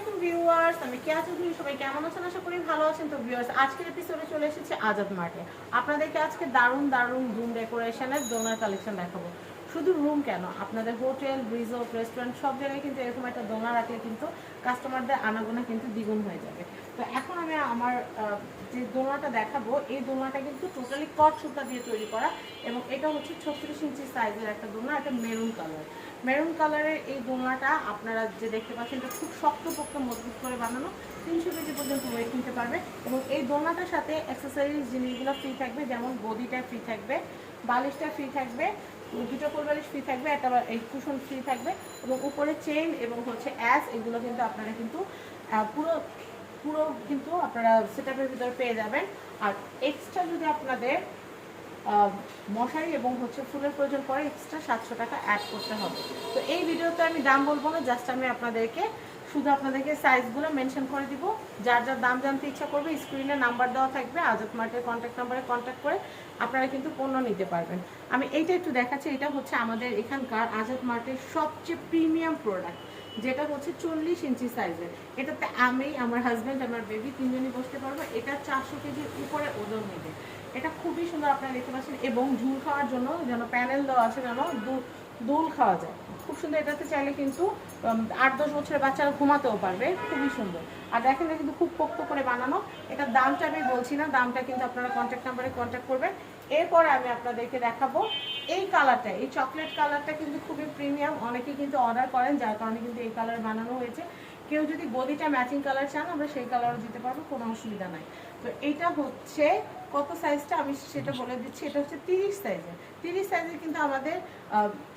আলাইকুম ভিউয়ার্স, আমি কেয়া চৌধুরী সবাই কেমন আছেন? আশা করি ভালো আছেন। তো ভিউয়ার্স, আজকের এপিসোডে চলে এসেছে আজাদ মার্টে আপনাদেরকে আজকে দারুণ দারুণ রুম ডেকোরেশনের দোনার কালেকশন দেখাবো। শুধু রুম কেন? আপনাদের হোটেল রিসোর্ট রেস্টুরেন্ট সব জায়গায় কিন্তু এরকম একটা দোনা রাখলে কিন্তু কাস্টমারদের আনাগোনা কিন্তু দ্বিগুণ হয়ে যাবে। তো এখন আমি আমার যে দোলনাটা দেখাবো, এই দোলনাটা কিন্তু টোটালি কট সুতা দিয়ে তৈরি করা এবং এটা হচ্ছে ছত্রিশ ইঞ্চি সাইজের একটা দোলনা একটা মেরুন কালার মেরুন কালারের এই দোলনাটা আপনারা যে দেখতে পাচ্ছেন, এটা খুব শক্তপোক্ত মজবুত করে বানানো, তিনশো কেজি পর্যন্ত ওয়েট নিতে পারবে এবং এই দোলনাটার সাথে অ্যাক্সেসারিজ জিনিসগুলো ফ্রি থাকবে, যেমন গদিটা ফ্রি থাকবে, বালিশটা ফ্রি থাকবে, দুটো কোল বালিশ ফ্রি থাকবে, একটা এই কুশন ফ্রি থাকবে এবং উপরে চেন এবং হচ্ছে অ্যাস এগুলো কিন্তু আপনারা কিন্তু পুরো পুরো কিন্তু আপনারা সেট আপের ভিতরে পেয়ে যাবেন। আর এক্সট্রা যদি আপনাদের মশারি এবং হচ্ছে ফুলের প্রয়োজন পড়ে এক্সট্রা সাতশো টাকা অ্যাড করতে হবে। তো এই ভিডিওতে আমি দাম বলব না জাস্ট আমি আপনাদেরকে শুধু আপনাদেরকে সাইজগুলো মেনশন করে দিব। যার যার দাম জানতে ইচ্ছা করবে স্ক্রিনে নাম্বার দেওয়া থাকবে আজাদ মার্টের কন্ট্যাক্ট নাম্বারে কন্ট্যাক্ট করে আপনারা কিন্তু পণ্য নিতে পারবেন। আমি এইটা একটু দেখাচ্ছি, এটা হচ্ছে আমাদের এখানকার আজাদ মার্টের সবচেয়ে প্রিমিয়াম প্রোডাক্ট যেটা হচ্ছে চল্লিশ ইঞ্চি সাইজের এটাতে আমি, আমার হাজব্যান্ড আমার বেবি তিনজনই বসতে পারব। এটা চারশো কেজির উপরে ওজন নেবে। এটা খুবই সুন্দর আপনারা দেখতে পাচ্ছেন। এবং ঝুল খাওয়ার জন্য যেন প্যানেল দেওয়া আছে যেন দু- দুল খাওয়া যায়। খুব সুন্দর এটাতে চাইলে কিন্তু আট দশ বছরের বাচ্চারা ঘুমাতেও পারবে, খুবই সুন্দর। আর দেখেন এটা কিন্তু খুব পোক্ত করে বানানো। এটার দামটা আমি বলছি না, দামটা কিন্তু আপনারা কন্ট্যাক্ট নাম্বারে কন্ট্যাক্ট করবেন। এরপরে আমি আপনাদেরকে দেখাবো এই কালারটা এই চকলেট কালারটা কিন্তু খুবই প্রিমিয়াম অনেকেই কিন্তু অর্ডার করেন, যার কারণে কিন্তু এই কালার বানানো হয়েছে। কেউ যদি গদিটা ম্যাচিং কালার চান, আমরা সেই কালারও দিতে পারব, কোনো অসুবিধা নাই। তো এইটা হচ্ছে কত সাইজটা আমি সেটা বলে দিচ্ছি। এটা হচ্ছে তিরিশ সাইজের তিরিশ সাইজের কিন্তু আমাদের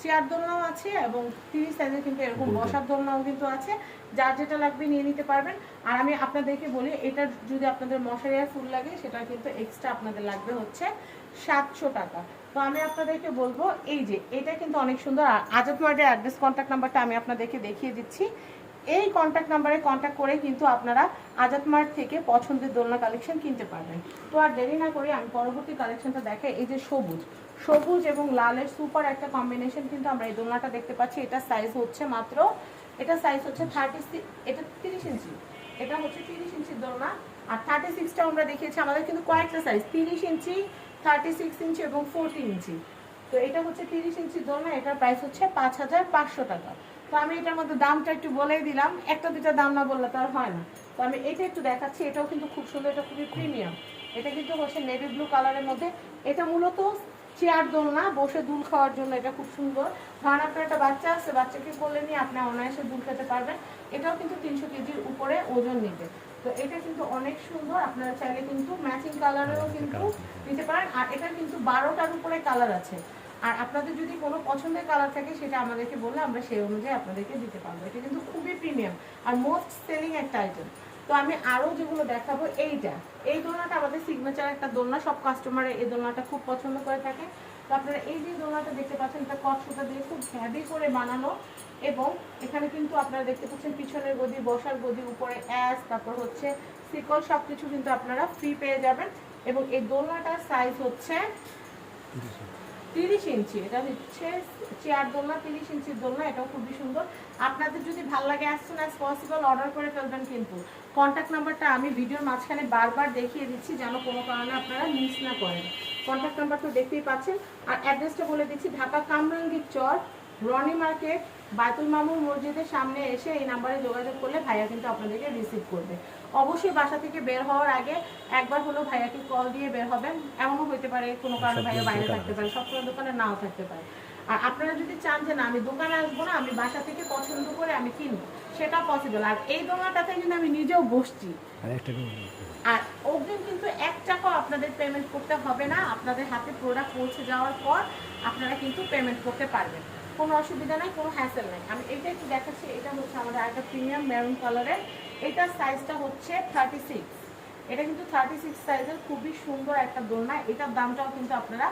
চেয়ার দোলনাও আছে এবং তিরিশ সাইজের কিন্তু এরকম বসার দোলনাও কিন্তু আছে। যার যেটা লাগবে নিয়ে নিতে পারবেন। আর আমি আপনাদেরকে বলি এটা যদি আপনাদের মশারি আর ফুল লাগে সেটা কিন্তু এক্সট্রা আপনাদের লাগবে হচ্ছে সাতশো টাকা। তো আমি আপনাদেরকে বলব এই যে এটা কিন্তু অনেক সুন্দর। আজাদ মার্টের অ্যাড্রেস কন্ট্যাক্ট নাম্বারটা আমি আপনাদেরকে দেখিয়ে দিচ্ছি। এই কন্ট্যাক্ট নাম্বারে কন্ট্যাক্ট করে কিন্তু আপনারা আজাদ মার্ট থেকে পছন্দের দোলনা কালেকশন কিনতে পারবেন। তো আর দেরি না করে আমি পরবর্তী কালেকশনটা দেখে এই যে সবুজ। সবুজ এবং লালের সুপার একটা কম্বিনেশন কিন্তু আমরা এই দোলনাটা দেখতে পাচ্ছি। এটা সাইজ হচ্ছে মাত্র, এটা সাইজ হচ্ছে থার্টি এটা তিরিশ ইঞ্চি। এটা হচ্ছে তিরিশ ইঞ্চির দোলনা। আর থার্টি সিক্সটা আমরা দেখিয়েছি, আমাদের কিন্তু কয়েকটা সাইজ তিরিশ ইঞ্চি থার্টি সিক্স ইঞ্চি এবং ফোরটি ইঞ্চি। তো এটা হচ্ছে তিরিশ ইঞ্চির দোলনা, এটার প্রাইস হচ্ছে পাঁচ হাজার পাঁচশো টাকা। তো আমি এটার মধ্যে দামটা একটু বলেই দিলাম। একটা দুটা দাম না বললে তো আর হয় না। তো আমি এটা একটু দেখাচ্ছি এটাও কিন্তু খুব সুন্দর এটা খুবই প্রিমিয়াম এটা কিন্তু হচ্ছে নেভি ব্লু কালারের মধ্যে। এটা মূলত চেয়ার দোল না বসে দুল খাওয়ার জন্য এটা খুব সুন্দর। ধরেন আপনার একটা বাচ্চা আছে বাচ্চাকে কোলে নিয়ে আপনি অনায়াসে দুল খেতে পারবেন। এটাও কিন্তু তিনশো কেজির উপরে ওজন নিতে তো এটা কিন্তু অনেক সুন্দর আপনারা চাইলে কিন্তু ম্যাচিং কালারেও কিন্তু নিতে পারেন। আর এটা কিন্তু বারোটার উপরে কালার আছে। আর আপনাদের যদি কোনো পছন্দের কালার থাকে, সেটা আমাদেরকে বললে আমরা সেই অনুযায়ী আপনাদেরকে দিতে পারব। এটা কিন্তু খুবই প্রিমিয়াম আর মোস্ট সেলিং একটা আইটেম তো আমি আরও যেগুলো দেখাবো, এইটা। এই দোলনাটা আমাদের সিগনেচার একটা দোলনা, সব কাস্টমার এই দোলনাটা খুব পছন্দ করে থাকে। তো আপনারা এই যে দোলনাটা দেখতে পাচ্ছেন, এটা কট সুতা দিয়ে খুব হ্যাভি করে বানানো এবং এখানে কিন্তু আপনারা দেখতে পাচ্ছেন পিছনের গদি, বসার গদি, উপরে অ্যাস তারপর হচ্ছে সিকল সব কিছু কিন্তু আপনারা ফ্রি পেয়ে যাবেন। এবং এই দোলনাটার সাইজ হচ্ছে তিরিশ ইঞ্চি, এটা হচ্ছে চেয়ার দোলনা, তিরিশ ইঞ্চির দোলনা, এটাও খুবই সুন্দর। আপনাদের যদি ভালো লাগে as soon as possible order করে ফেলবেন কিন্তু। কন্ট্যাক্ট নাম্বারটা আমি ভিডিওর মাঝখানে বারবার দেখিয়ে দিচ্ছি, যেন কোনো কারণে আপনারা মিস না করেন। কন্ট্যাক্ট নাম্বার তো দেখতেই পাচ্ছেন। আর অ্যাড্রেসটা বলে দিচ্ছি ঢাকা কামরাঙ্গীর চর রনি মার্কেট বায়তুল মামুর মসজিদের সামনে এসে এই নাম্বারে যোগাযোগ করলে ভাইয়া কিন্তু আপনাদেরকে রিসিভ করবে। অবশ্যই বাসা থেকে বের হওয়ার আগে একবার হলেও ভাইয়াকে কল দিয়ে বের হবেন। এমনও হতে পারে কোনো কারণে ভাইয়া বাইরে থাকতে পারে সবসময় দোকানে নাও থাকতে পারে। আর আপনারা যদি চান যে না আমি দোকানে আসব না আমি বাসা থেকে পছন্দ করে আমি কিনবো সেটা পসিবল আর এই দোকানটাতে কিন্তু আমি নিজেও বসছি। আর অগ্রিম কিন্তু এক টাকাও আপনাদের পেমেন্ট করতে হবে না। আপনাদের হাতে প্রোডাক্ট পৌঁছে যাওয়ার পর আপনারা কিন্তু পেমেন্ট করতে পারবেন। কোনো অসুবিধা নাই, কোনো হ্যাসেল নাই। আমি এটা একটু দেখাচ্ছি, এটা হচ্ছে আমাদের আরেকটা প্রিমিয়াম মেরুন কালারের এটার সাইজটা হচ্ছে থার্টি সিক্স এটা কিন্তু থার্টি সিক্স সাইজের খুবই সুন্দর একটা দোলনা। এটার দামটাও কিন্তু আপনারা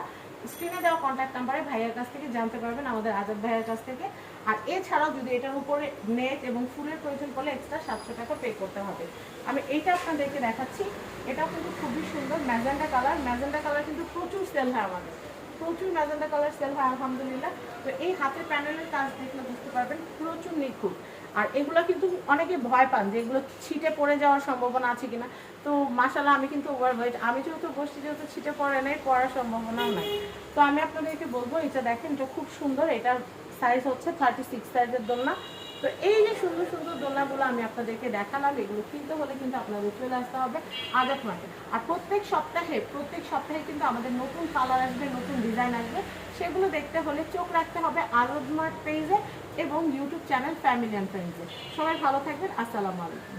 স্ক্রিনে দেওয়া কন্ট্যাক্ট নাম্বারে ভাইয়ের কাছ থেকে জানতে পারবেন, আমাদের আজাদ ভাইয়ের কাছ থেকে। আর এছাড়াও যদি এটার উপরে নেট এবং ফুলের প্রয়োজন পড়লে এক্সট্রা সাতশো টাকা পে করতে হবে। আমি এইটা আপনাদেরকে দেখাচ্ছি। এটাও কিন্তু খুবই সুন্দর। ম্যাজেন্ডা কালার ম্যাজেন্ডা কালার কিন্তু প্রচুর সেল হয় আমাদের। প্রচুর ম্যাজেন্ডা কালার সেল হয়, আলহামদুলিল্লাহ। তো এই হাতের প্যানেলের কাজ দেখলে বুঝতে পারবেন, প্রচুর নিখুঁত। আর এগুলো কিন্তু অনেকে ভয় পান যে এগুলো ছিটে পড়ে যাওয়ার সম্ভাবনা আছে কিনা। তো মাসাল্লাহ আমি কিন্তু ওভারওয়েট আমি যেহেতু বসছি, যেহেতু ছিটে পড়ে নাই, পড়ার সম্ভাবনাও নাই। তো আমি আপনাদেরকে বলব, এটা দেখেন, এটা খুব সুন্দর। এটার সাইজ হচ্ছে থার্টি সিক্স সাইজের দোলনা। তো এই যে সুন্দর সুন্দর দোলনাগুলো আমি আপনাদেরকে দেখালাম, এগুলো কিনতে হলে কিন্তু আপনাদের চলে আসতে হবে আজাদ মার্কেট আর প্রত্যেক সপ্তাহে প্রত্যেক সপ্তাহে কিন্তু আমাদের নতুন কালার আসবে, নতুন ডিজাইন আসবে। সেগুলো দেখতে হলে চোখ রাখতে হবে আজাদ মার্ট পেজে এবং ইউটিউব চ্যানেল ফ্যামিলি পেজে সবাই ভালো থাকবেন, আসসালামু আলাইকুম।